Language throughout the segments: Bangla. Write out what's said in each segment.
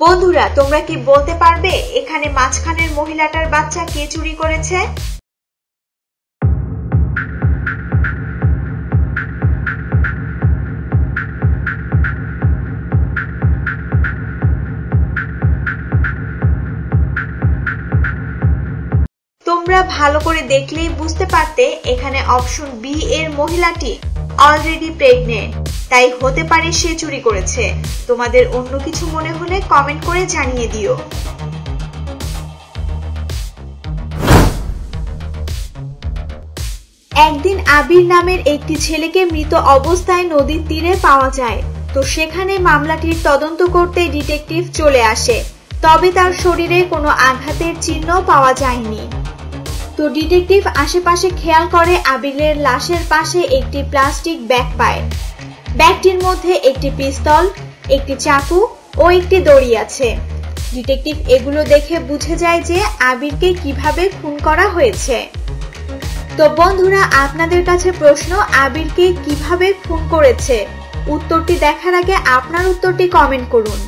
বন্ধুরা, তোমরা কি বলতে পারবে এখানে মাঝখানের মহিলাটার বাচ্চা কে চুরি করেছে? তোমরা ভালো করে দেখলেই বুঝতে পারতে এখানে অপশন বি এর মহিলাটি অলরেডি প্রেগনেন্ট তাই হতে পারে সে চুরি করেছে। তোমাদের অন্য কিছু মনে হলে কমেন্ট করে জানিয়ে দিও। একদিন আবির নামের একটি ছেলেকে মৃত অবস্থায় নদীর তীরে পাওয়া যায়। তো সেখানে মামলাটির তদন্ত করতে ডিটেকটিভ চলে আসে। তবে তার শরীরে কোনো আঘাতের চিহ্ন পাওয়া যায়নি। তো ডিটেকটিভ আশেপাশে খেয়াল করে আবিরের লাশের পাশে একটি প্লাস্টিক ব্যাগ পায়। ব্যাগটির মধ্যে একটি পিস্তল, একটি চাকু ও একটি দড়ি আছে। ডিটেকটিভ এগুলো দেখে বুঝে যায় যে আবিরকে কীভাবে খুন করা হয়েছে। তো বন্ধুরা, আপনাদের কাছে প্রশ্ন, আবিরকে কীভাবে খুন করেছে? উত্তরটি দেখার আগে আপনার উত্তরটি কমেন্ট করুন।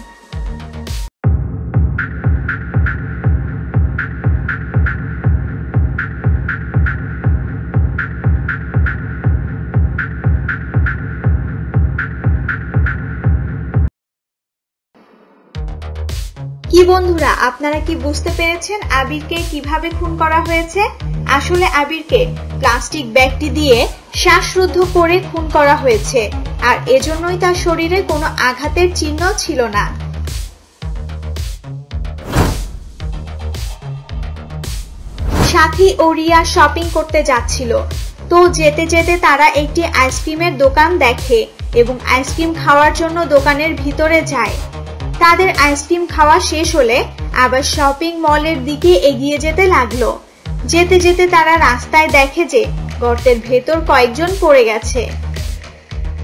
কি বন্ধুরা, আপনারা কি বুঝতে পেরেছেন আবিরকে কীভাবে খুন করা হয়েছে? আসলে আবিরকে প্লাস্টিক ব্যাগটি দিয়ে শ্বাসরুদ্ধ করে খুন করা হয়েছে, আর এজন্যই তার শরীরে কোনো আঘাতের চিহ্ন ছিল না। সাথী ও রিয়া শপিং করতে যাচ্ছিল। তো যেতে যেতে তারা একটি আইসক্রিমের দোকান দেখে এবং আইসক্রিম খাওয়ার জন্য দোকানের ভিতরে যায়। তাদের আইসক্রিম খাওয়া শেষ হলে আবার শপিং মলের দিকে এগিয়ে যেতে লাগল। যেতে যেতে তারা রাস্তায় দেখে যে গর্তের ভেতর কয়েকজন পড়ে গেছে।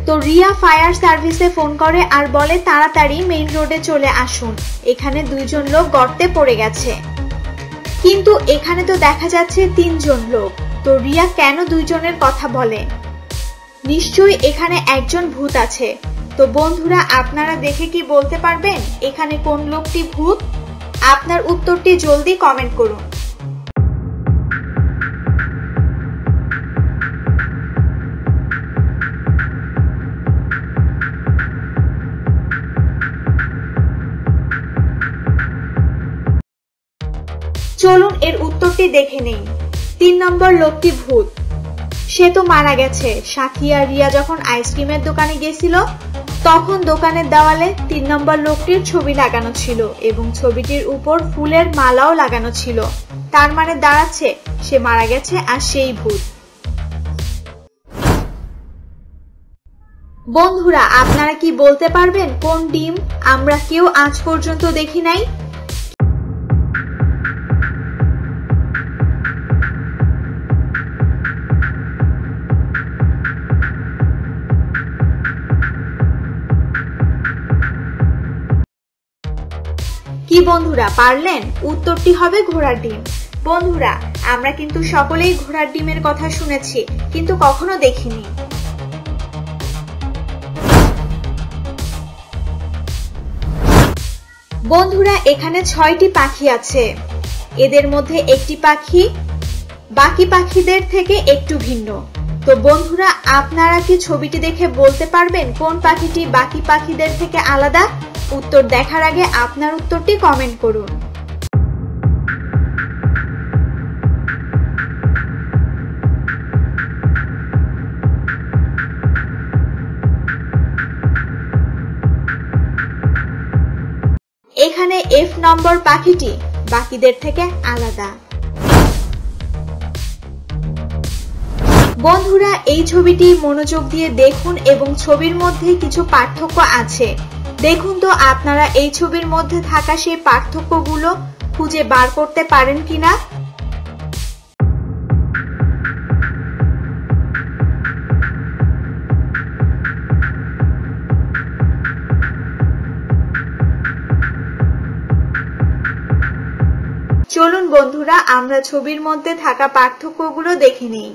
তো রিয়া ফায়ার সার্ভিসে ফোন করে আর বলে, তাড়াতাড়ি মেইন রোডে চলে আসুন। এখানে দুইজন লোক গর্তে পড়ে গেছে। কিন্তু এখানে তো দেখা যাচ্ছে তিনজন লোক। তো রিয়া কেন দুইজনের কথা বলে? নিশ্চয়ই এখানে একজন ভূত আছে। তো বন্ধুরা, আপনারা দেখে কি বলতে পারবেন? এখানে কোন লোকটি ভূত? আপনার উত্তরটি জলদি কমেন্ট করুন। চলুন এর উত্তরটি দেখে নেই। তিন নম্বর লোকটি ভূত। সে তো মারা গেছে। সাথী আর রিয়া যখন আইসক্রিমের দোকানে গেছিল, তখন দোকানের দেওয়ালে তিন নম্বর লোকটির ছবি লাগানো ছিল এবং ছবিটির উপর ফুলের মালাও লাগানো ছিল। তার মানে দাঁড়াচ্ছে, সে মারা গেছে আর সেই ভূত। বন্ধুরা, আপনারা কি বলতে পারবেন কোন ডিম আমরা কেউ আজ পর্যন্ত দেখি নাই? কি বন্ধুরা, পারলেন? উত্তরটি হবে ঘোড়ার ডিম। বন্ধুরা, আমরা কিন্তু সকলেই ঘোড়ার ডিমের কথা শুনেছি, কিন্তু কখনো দেখিনি। বন্ধুরা, এখানে ছয়টি পাখি আছে। এদের মধ্যে একটি পাখি, বাকি পাখিদের থেকে একটু ভিন্ন। তো বন্ধুরা, আপনারা কি ছবিটি দেখে বলতে পারবেন কোন পাখিটি বাকি পাখিদের থেকে আলাদা? উত্তর দেখার আগে আপনার উত্তরটি কমেন্ট করুন। এখানে এফ নম্বর পাখিটি বাকিদের থেকে আলাদা। বন্ধুরা, এই ছবিটি মনোযোগ দিয়ে দেখুন এবং ছবির মধ্যে কিছু পার্থক্য আছে। দেখুন তো, আপনারা এই ছবির মধ্যে থাকা সেই পার্থক্যগুলো খুঁজে বার করতে পারেন কিনা? চলুন বন্ধুরা, আমরা ছবির মধ্যে থাকা পার্থক্যগুলো দেখে নিই।